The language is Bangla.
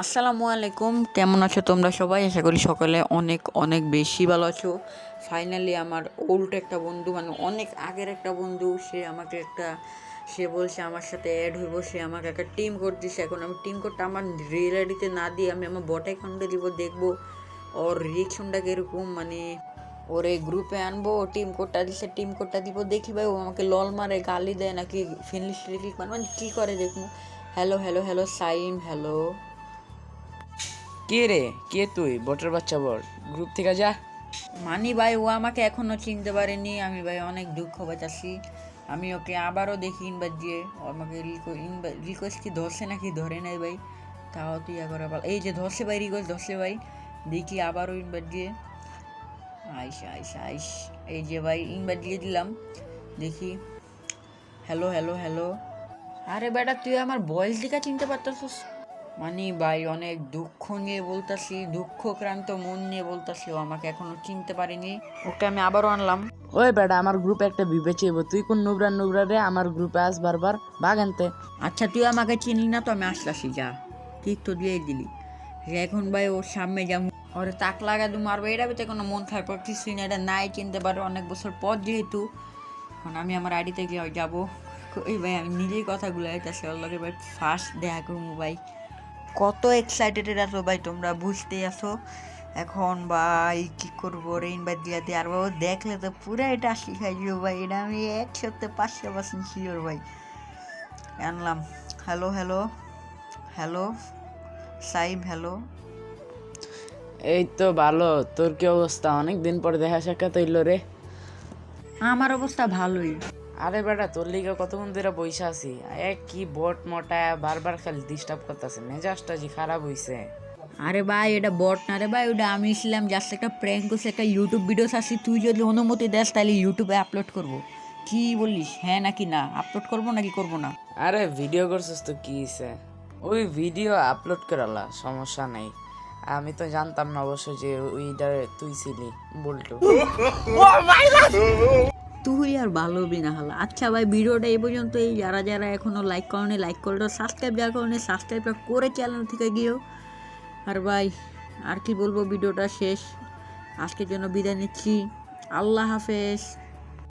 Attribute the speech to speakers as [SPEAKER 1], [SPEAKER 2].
[SPEAKER 1] আসসালামু আলাইকুম। কেমন আছো তোমরা সবাই? আশা করি সকলে অনেক অনেক বেশি ভালো আছো। ফাইনালি আমার ওল্ড একটা বন্ধু মানে অনেক আগের একটা বন্ধু, সে আমাকে একটা, সে বলছে আমার সাথে অ্যাড হইব, সে আমাকে একটা টিম কোড দিছে। এখন আমি টিম কোডটা আমার রিয়েল আইডিতে না দিয়ে আমি আমার বট অ্যাকাউন্টে দিব, দেখব ওর রিয়েকশনটা কীরকম। মানে ওর এই গ্রুপে আনব টিম কোডটা দিছে টিম কোডটা দিব, দেখি ভাই ও আমাকে লল মারে, গালি দেয় নাকি ফিনিশ ক্লিক মানে মানে কী করে দেখব? Hello hello hello Saim hello
[SPEAKER 2] কে রে? কে তুই? বটের বাচ্চা বট গ্রুপ থেকে যা।
[SPEAKER 1] মানি ভাই ও আমাকে এখনও চিনতে পারেনি। আমি ভাই অনেক দুঃখ পাইতাছি আমি ওকে আবারও দেখি ইনভাইট দিয়ে। ও আমাকে রিকোয়েস্ট কি ধরছে নাকি ধরে নেই ভাই। তাও তুই একবার আবার এই যে ধরছে ভাই রিকোয়েস্ট ধরছে ভাই। দেখি আবারও ইনভাইট দিয়ে। আইস আইস আইস। এই যে ভাই ইনভাইট দিয়ে দিলাম। দেখি। হ্যালো হ্যালো হ্যালো আরে বেটা তুই আমার বয়স দিকা চিনতে পারতাছিস? মানে ভাই অনেক দুঃখ নিয়ে বলতাছি দুঃখক্রান্ত মন নিয়ে বলতাছি ও আমাকে এখনও চিনতে পারেনি। ওকে আমি আবারও আনলাম।
[SPEAKER 2] ওই বেটা আমার গ্রুপে একটা বিবেচে তুই কোন নুবরা নুবরা রে আমার গ্রুপে আস বারবার বাগ আনতে।
[SPEAKER 1] আচ্ছা তুই আমাকে চিনলি না তো আমি আসলাসি যা। ঠিক তো দিয়েই দিলি। যে এখন ভাই ওর সামনে যা ওরে তাক লাগা দু মারবো এটা তো কোনো মন থাকবে কিছুই না এটা নাই চিনতে পারো অনেক বছর পর যেহেতু। এখন আমি আমার আইডিতে গিয়ে যাব। ওই ভাই আমি নিজেই কথাগুলো লগে ভাই ফার্স্ট দেখা করব ভাই। কত এক্সাইটেড আছো ভাই তোমরা? বুঝতেই আছো? এখন ভাই কি করব? রে ইনভাইট দিয়া দিয়ে আর বাবা দেখলে তো পুরো এটা শিখাই যাব ভাই। এটা আমি একসাথে পাঁচশো পার্সেন্ট শিওর ভাই। আনলাম। Hello hello hello Saim hello
[SPEAKER 2] এই তো ভালো। তোর কি অবস্থা? অনেক দিন পর দেখা সাক্ষাৎ হইল রে।
[SPEAKER 1] আমার অবস্থা ভালোই।
[SPEAKER 2] আরে বেটা তোর লিগে কতক্ষণ ধরে বইসা আছি? এক কি বট মোটা বারবার খালি ডিস্টার্ব করতেছে মেজাজটা যে খারাপ হইছে।
[SPEAKER 1] আরে ভাই এটা বট না রে ভাই ওটা আমি ছিলাম জাস্ট একটা প্র্যাঙ্ক করছে একটা ইউটিউব ভিডিও আসি তুই যদি অনুমতি দেস তাহলে ইউটিউবে আপলোড করব। কি বলিস? হ্যাঁ নাকি না? আপলোড করব নাকি করব না?
[SPEAKER 2] আরে ভিডিও করছিস তো কি হইছে? ওই ভিডিও আপলোড করালা সমস্যা নেই। আমি তো জানতাম না অবশ্য যে ওইটা তুই ছিলি বলটু।
[SPEAKER 1] তুই আর ভালো বি না হলো। আচ্ছা ভাই, ভিডিওটা এই পর্যন্ত। এই যারা যারা এখনও লাইক করেনি লাইক করে দাও। সাবস্ক্রাইব যা করেনি সাবস্ক্রাইবটা করে চ্যানেল থেকে গিয়েও আর ভাই, আর কি বলব, ভিডিওটা শেষ। আজকের জন্য বিদায় নিচ্ছি। আল্লাহ হাফেজ।